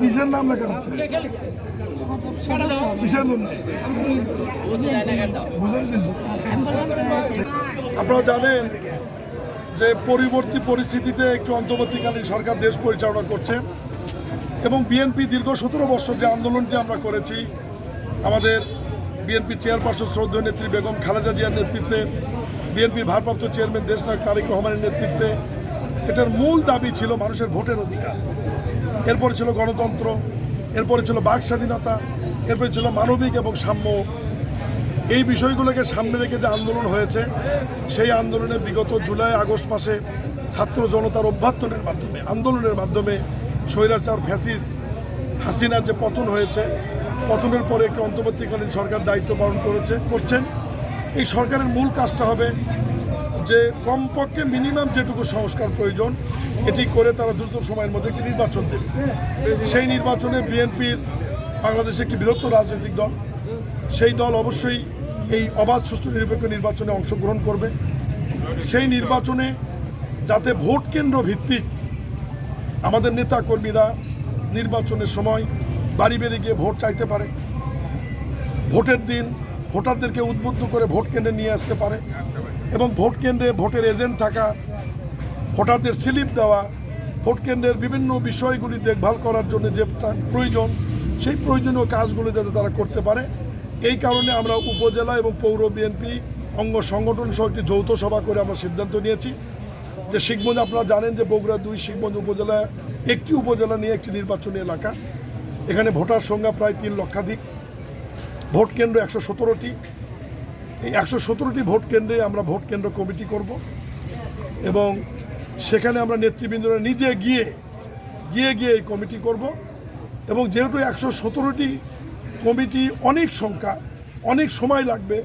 কিসের নাম লেখা হচ্ছে? কিসের জন্য? আপনারা জানেন যে পরিবর্তী পরিস্থিতিতে একটু অন্তর্বর্তীকালীন সরকার দেশ পরিচালনা করছে এবং বিএনপি দীর্ঘ সতেরো বছর যে আন্দোলনটি আমরা করেছি, আমাদের বিএনপি চেয়ারপারসন শ্রদ্ধেয় নেত্রী বেগম খালেদা জিয়ার নেতৃত্বে, বিএনপির ভারপ্রাপ্ত চেয়ারম্যান দেশনায়ক তারেক রহমানের নেতৃত্বে, এটার মূল দাবি ছিল মানুষের ভোটের অধিকার। এরপরে ছিল গণতন্ত্র, এরপরে ছিল বাক স্বাধীনতা, এরপরে ছিল মানবিক এবং সাম্য। এই বিষয়গুলোকে সামনে রেখে যে আন্দোলন হয়েছে, সেই আন্দোলনে বিগত জুলাই, আগস্ট মাসে ছাত্র জনতার অভ্যর্থনের মাধ্যমে, আন্দোলনের মাধ্যমে স্বৈরাচার, ফ্যাসিস, হাসিনার যে পতন হয়েছে, পতনের পরে একটি অন্তর্বর্তীকালীন সরকার দায়িত্ব পালন করেছে, করছেন। এই সরকারের মূল কাজটা হবে যে কমপক্ষে মিনিমাম যেটুকু সংস্কার প্রয়োজন, এটি করে তারা দ্রুত সময়ের মধ্যে একটি নির্বাচন দেবে। সেই নির্বাচনে বিএনপির বাংলাদেশে একটি বৃহত্তর রাজনৈতিক দল। সেই দল অবশ্যই এই অবাধ সুষ্ঠু নিরপেক্ষ নির্বাচনে অংশগ্রহণ করবে। সেই নির্বাচনে যাতে ভোট কেন্দ্র ভিত্তিক আমাদের নেতা কর্মীরা নির্বাচনের সময় বাড়ি বেড়ে গিয়ে ভোট চাইতে পারে, ভোটের দিন ভোটারদেরকে উদ্বুদ্ধ করে ভোট কেন্দ্রে নিয়ে আসতে পারে। এবং ভোট কেন্দ্রে ভোটের এজেন্ট থাকা, ভোটারদের স্লিপ দেওয়া, ভোট কেন্দ্রের বিভিন্ন বিষয়গুলি দেখভাল করার জন্য যে প্রয়োজন, সেই প্রয়োজনীয় কাজগুলো যাতে তারা করতে পারে। এই কারণে আমরা উপজেলা এবং পৌর বিএনপি অঙ্গ সংগঠন সহ একটি যৌথ সভা করে আমরা সিদ্ধান্ত নিয়েছি। যে শিখগঞ্জ আপনারা জানেন যে বগুড়া দুই শিখগঞ্জ উপজেলা একটি উপজেলা নিয়ে একটি নির্বাচনী এলাকা। এখানে ভোটার সংখ্যা প্রায় তিন লক্ষাধিক। ভোট কেন্দ্র একশো সতেরোটি। এই একশো সতেরোটি ভোট কেন্দ্রে আমরা ভোট কেন্দ্র কমিটি করব এবং সেখানে আমরা নেতৃবৃন্দরা নিজে গিয়ে গিয়ে গিয়ে এই কমিটি করব এবং যেহেতু একশো সতেরোটি কমিটি অনেক সংখ্যা, অনেক সময় লাগবে,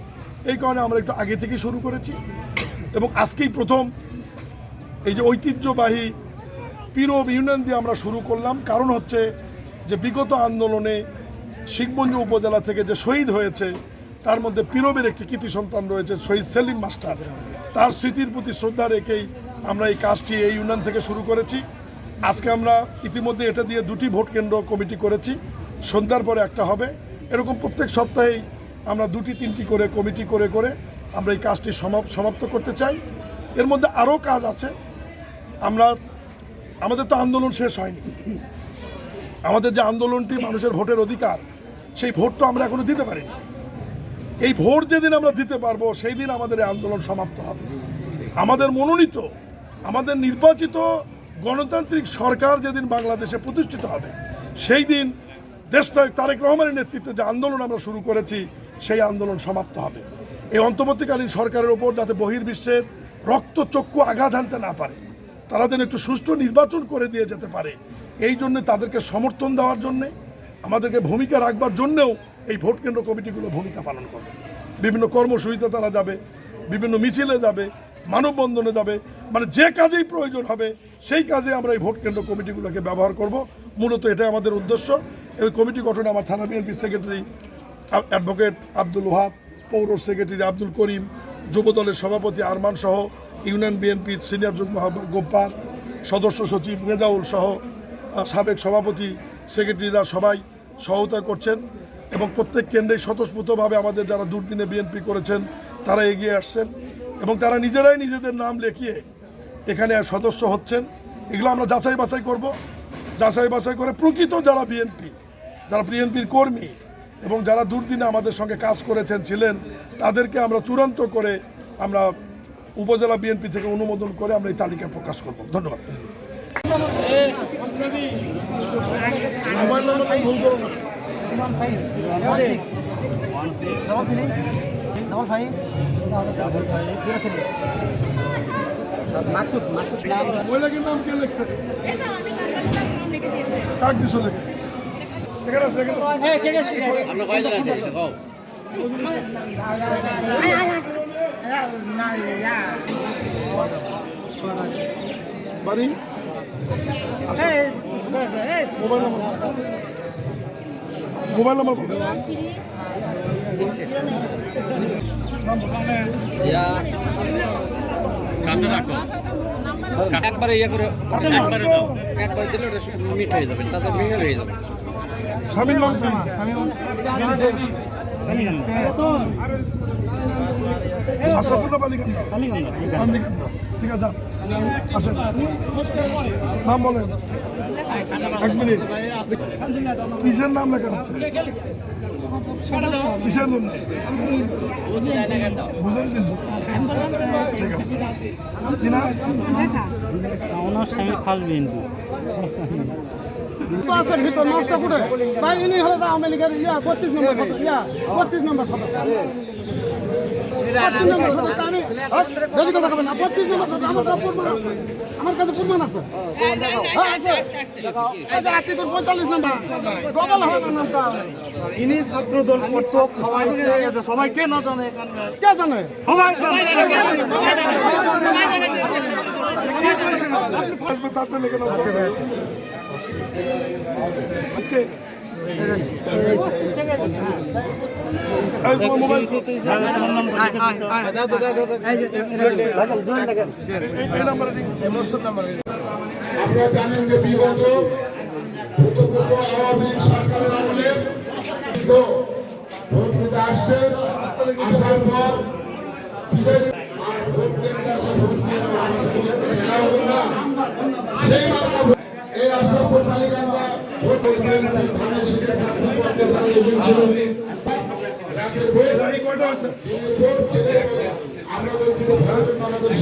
এই কারণে আমরা একটু আগে থেকে শুরু করেছি এবং আজকেই প্রথম এই যে ঐতিহ্যবাহী পীরব ইউনিয়ন দিয়ে আমরা শুরু করলাম। কারণ হচ্ছে যে বিগত আন্দোলনে শিখগঞ্জ উপজেলা থেকে যে শহীদ হয়েছে তার মধ্যে পীরবের একটি কৃতি সন্তান রয়েছে, শহীদ সেলিম মাস্টার। তার স্মৃতির প্রতি শ্রদ্ধা রেখেই আমরা এই কাজটি এই ইউনিয়ন থেকে শুরু করেছি। আজকে আমরা ইতিমধ্যে এটা দিয়ে দুটি ভোট কেন্দ্র কমিটি করেছি। সন্ধ্যার পরে একটা হবে। এরকম প্রত্যেক সপ্তাহেই আমরা দুটি, তিনটি করে কমিটি করে করে আমরা এই কাজটি সমাপ- সমাপ্ত করতে চাই। এর মধ্যে আরও কাজ আছে। আমরা আমাদের তো আন্দোলন শেষ হয়নি। আমাদের যে আন্দোলনটি মানুষের ভোটের অধিকার, সেই ভোটটা আমরা এখনও দিতে পারিনি। এই ভোট যেদিন আমরা দিতে পারব, সেই দিন আমাদের এই আন্দোলন সমাপ্ত হবে। আমাদের মনোনীত, আমাদের নির্বাচিত গণতান্ত্রিক সরকার যেদিন বাংলাদেশে প্রতিষ্ঠিত হবে, সেই দিন দেশনায়ক তারেক রহমানের নেতৃত্বে যে আন্দোলন আমরা শুরু করেছি, সেই আন্দোলন সমাপ্ত হবে। এই অন্তর্বর্তীকালীন সরকারের ওপর যাতে বহির্বিশ্বের রক্তচক্ষু আঘাত আনতে না পারে, তারা যেন একটু সুষ্ঠু নির্বাচন করে দিয়ে যেতে পারে, এই জন্য তাদেরকে সমর্থন দেওয়ার জন্যে, আমাদেরকে ভূমিকা রাখবার জন্যেও এই ভোট কেন্দ্র কমিটিগুলো ভূমিকা পালন করবে। বিভিন্ন কর্মসূচিতে তারা যাবে, বিভিন্ন মিছিলে যাবে, মানববন্ধনে যাবে মানে যে কাজেই প্রয়োজন হবে, সেই কাজে আমরা এই ভোট কেন্দ্র কমিটিগুলোকে ব্যবহার করব। মূলত এটাই আমাদের উদ্দেশ্য। এই কমিটি গঠনে আমার থানা বিএনপির সেক্রেটারি অ্যাডভোকেট আব্দুল ওহাব, পৌর সেক্রেটারি আব্দুল করিম, যুবদলের সভাপতি আরমান সহ ইউনিয়ন বিএনপির সিনিয়র যুগ্ম গোপাল, সদস্য সচিব রেজাউল সহ সাবেক সভাপতি সেক্রেটারিরা সবাই সহায়তা করছেন। এবং প্রত্যেক কেন্দ্রে স্বতঃস্ফূর্তভাবে আমাদের যারা দুর্দিনে বিএনপি করেছেন, তারা এগিয়ে আসছেন এবং তারা নিজেরাই নিজেদের নাম লেখিয়ে এখানে সদস্য হচ্ছেন। এগুলো আমরা যাচাই বাছাই করব। যাচাই বাছাই করে প্রকৃত যারা বিএনপি, যারা বিএনপির কর্মী এবং যারা দুর্দিনে আমাদের সঙ্গে কাজ করেছেন, ছিলেন, তাদেরকে আমরা চূড়ান্ত করে আমরা উপজেলা বিএনপি থেকে অনুমোদন করে আমরা এই তালিকা প্রকাশ করব। ধন্যবাদ। নাম্বারটা ভুল করো না। মহিলাকে নাম কে লেখছে কাক দিছো লেখে এখানে আসো, এখানে আসো। আমরা কয়জন আছে এটা কও বাড়ি আসো। মোবাইল নাম্বার মোবাইল নাম্বার কাছে রাখো। একবারে ইয়ে করে একবারে দাও। একবার দিলে ওটা মিট হয়ে যাবে তাছাড়া মিহির হয়ে যাবে। স্বামীর নাম কি? আশাপুর্ণা বালিকান্দা। বালিকান্দা। ঠিক আছে। আসেন। নাম বলেন। এক মিনিট। কিসের নাম লেখা হচ্ছে? কিসের জন্য? বুঝেন কিন্তু? ঠিক আছে। কি নাম? ওনার স্বামী খাস বিএনপি। আছে ভিতর নষ্ট করে। ভাই ইনি হলো তো আওয়ামী লীগের ইয়া বত্রিশ নম্বর ইয়া বত্রিশ নম্বর সদস্য আমার কাছে প্রমাণ আছে। আমার আছে। হ্যাঁ, আছে। এই যে আর্টিকেল পঁয়তাল্লিশ নম্বর। ডবল হবে না নামটা ইনি ছাত্র দল করতো খাওয়াইছে সবাই কে না জানে? কে জানে? সবাই ওকে এই তোমার মোবাইল এই নাম্বারে আপনারা জানেন যে বিগত আওয়ামী লীগ সরকারের আমলে ভোট দিতে আসছে আসার পর আর ভোট কেন্দ্রে ভোট না। সেই মামলা ভোট- এই মালিকান্দা ভোট কেন্দ্রে ধানের শীষে প্রার্থী করতে ছিল। রাতের ভোট এই কয়টা আছে ভোট ছেড়ে আমরা বলছি